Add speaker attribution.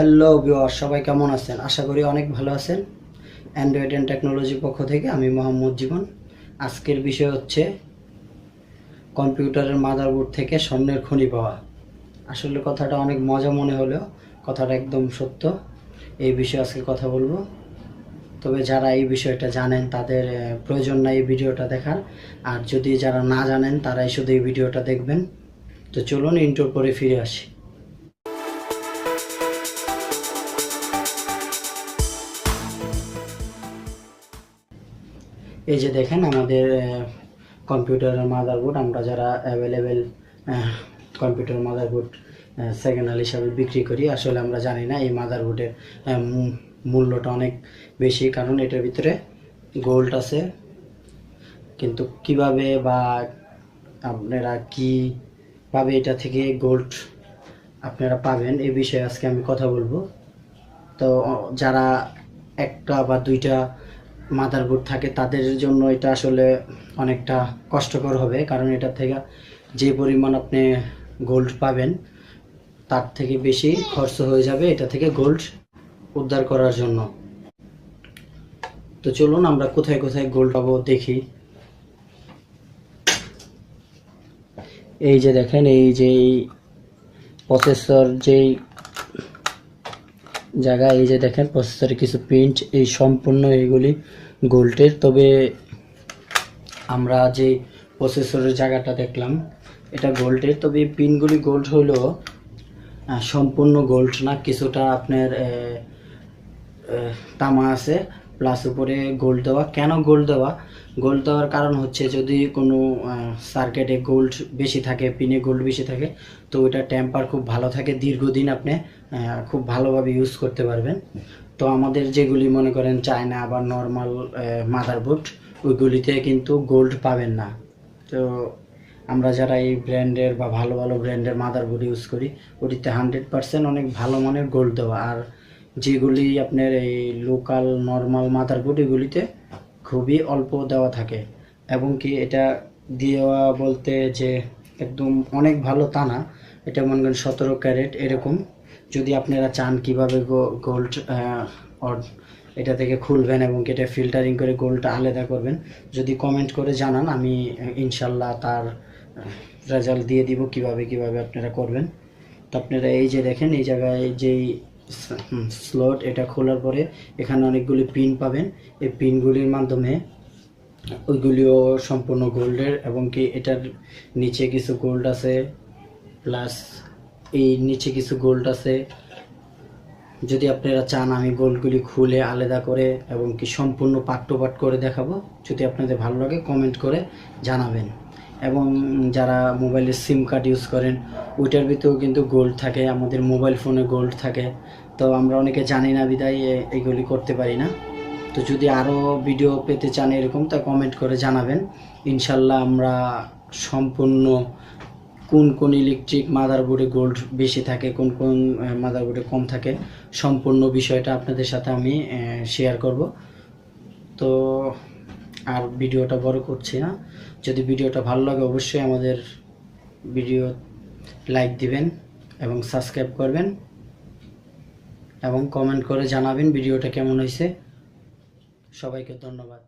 Speaker 1: Hello ভিওয়ার সবাই কেমন আছেন? আশা করি অনেক ভালো আছেন। অ্যান্ড্রয়েড অ্যান্ড টেকনোলজির পক্ষ থেকে আমি মোহাম্মদ জীবন। আজকের বিষয় হচ্ছে কম্পিউটারের মাদারবোর্ড থেকে স্বর্ণের খনি পাওয়া। আসলে কথাটা অনেক মজা মনে হলেও কথাটা একদম সত্য। এই বিষয়ে আজকে কথা বলব। তবে যারা এই বিষয়টা জানেন, তাদের প্রয়োজন নাই এই ভিডিওটা দেখার। আর যদি যারা না জানেন, তারাই শুধু এই ভিডিওটা দেখবেন। তো চলুন ইন্টোর করে ফিরে আসি। এই যে দেখেন আমাদের কম্পিউটারের মাদারবোর্ড আমরা যারা available computer motherboard second hand হিসাবে বিক্রি করি, আসলে আমরা জানি না এই মাদারবোর্ডের মূল্যটা অনেক বেশি, কারণ এটার ভিতরে গোল্ড আছে। কিন্তু কীভাবে বা আপনারা কীভাবে এটা থেকে গোল্ড আপনারা পাবেন, এ বিষয়ে আজকে আমি কথা বলব। তো যারা একটা বা দুইটা মাদারবোর্ড থাকে, তাদের জন্য এটা আসলে অনেকটা কষ্টকর হবে। কারণ এটা থেকে যে পরিমাণ আপনি গোল্ড পাবেন, তার থেকে বেশি খরচ হয়ে যাবে এটা থেকে গোল্ড উদ্ধার করার জন্য। তো চলুন আমরা কোথায় কোথায় গোল্ড পাবো দেখি। এই যে দেখেন, এই যে প্রসেসর যেই জায়গা এই যে দেখেন প্রসেসরে কিছু প্রিন্ট এই সম্পূর্ণ এইগুলি গোল্ডের। তবে আমরা যে প্রসেসরের জায়গাটা দেখলাম, এটা গোল্ডের। তবে এই পিনগুলি গোল্ড হলো সম্পূর্ণ গোল্ড না, কিছুটা আপনার তামা আছে। প্লাস উপরে গোল্ড দেওয়া। কেন গোল্ড দেওয়া? গোল্ড দেওয়ার কারণ হচ্ছে যদি কোনো সার্কিটে গোল্ড বেশি থাকে পিনে গোল্ড বেশি থাকে, তো ওইটা টেম্পার খুব ভালো থাকে, দীর্ঘদিন আপনি খুব ভালোভাবে ইউজ করতে পারবেন। তো আমাদের যেগুলি মনে করেন চায়না বা নর্মাল মাদারবোর্ড ওইগুলিতে কিন্তু গোল্ড পাবেন না। তো আমরা যারা এই ব্র্যান্ডের বা ভালো ভালো ব্র্যান্ডের মাদার মাদারবোর্ড ইউজ করি, ওটিতে হান্ড্রেড পার্সেন্ট অনেক ভালো মানের গোল্ড দেওয়া। আর যেগুলি আপনার এই লোকাল নর্মাল মাদারবোর্ড এগুলিতে খুবই অল্প দেওয়া থাকে এবং কি এটা দেওয়া বলতে যে একদম অনেক ভালো তা না। এটা মনে করেন সতেরো ক্যারেট এরকম। যদি আপনারা চান কীভাবে গোল্ড এটা থেকে খুলবেন এবং এটা ফিল্টারিং করে গোল্ডটা আলাদা করবেন, যদি কমেন্ট করে জানান, আমি ইনশাল্লাহ তার রেজাল্ট দিয়ে দিব কীভাবে কীভাবে আপনারা করবেন। তো আপনারা এই যে দেখেন, এই জায়গায় যেই স্লট এটা খোলার পরে এখানে অনেকগুলি পিন পাবেন। এই পিনগুলির মাধ্যমে ওইগুলিও সম্পূর্ণ গোল্ডের এবং কি এটার নিচে কিছু গোল্ড আছে প্লাস এই নিচে কিছু গোল্ড আছে। যদি আপনারা চান আমি গোল্ডগুলি খুলে আলাদা করে এবং কি সম্পূর্ণ পাট করে দেখাবো, যদি আপনাদের ভালো লাগে কমেন্ট করে জানাবেন। এবং যারা মোবাইলের সিম কার্ড ইউজ করেন ওইটার ভিতরেও কিন্তু গোল্ড থাকে, আমাদের মোবাইল ফোনে গোল্ড থাকে। তো আমরা অনেকে জানি না বিদায় এইগুলি করতে পারি না। তো যদি আরও ভিডিও পেতে চান এরকম, তা কমেন্ট করে জানাবেন। ইনশাল্লাহ আমরা সম্পূর্ণ কোন কোন ইলেকট্রিক মাদারবোর্ডে গোল্ড বেশি থাকে, কোন কোন মাদারবোর্ডে কম থাকে, সম্পূর্ণ বিষয়টা আপনাদের সাথে আমি শেয়ার করব। তো আর ভিডিওটা বড় করছি না। যদি ভিডিওটা ভালো লাগে, অবশ্যই আমাদের ভিডিও লাইক দিবেন এবং সাবস্ক্রাইব করবেন এবং কমেন্ট করে জানাবেন ভিডিওটা কেমন হয়েছে। সবাইকে ধন্যবাদ।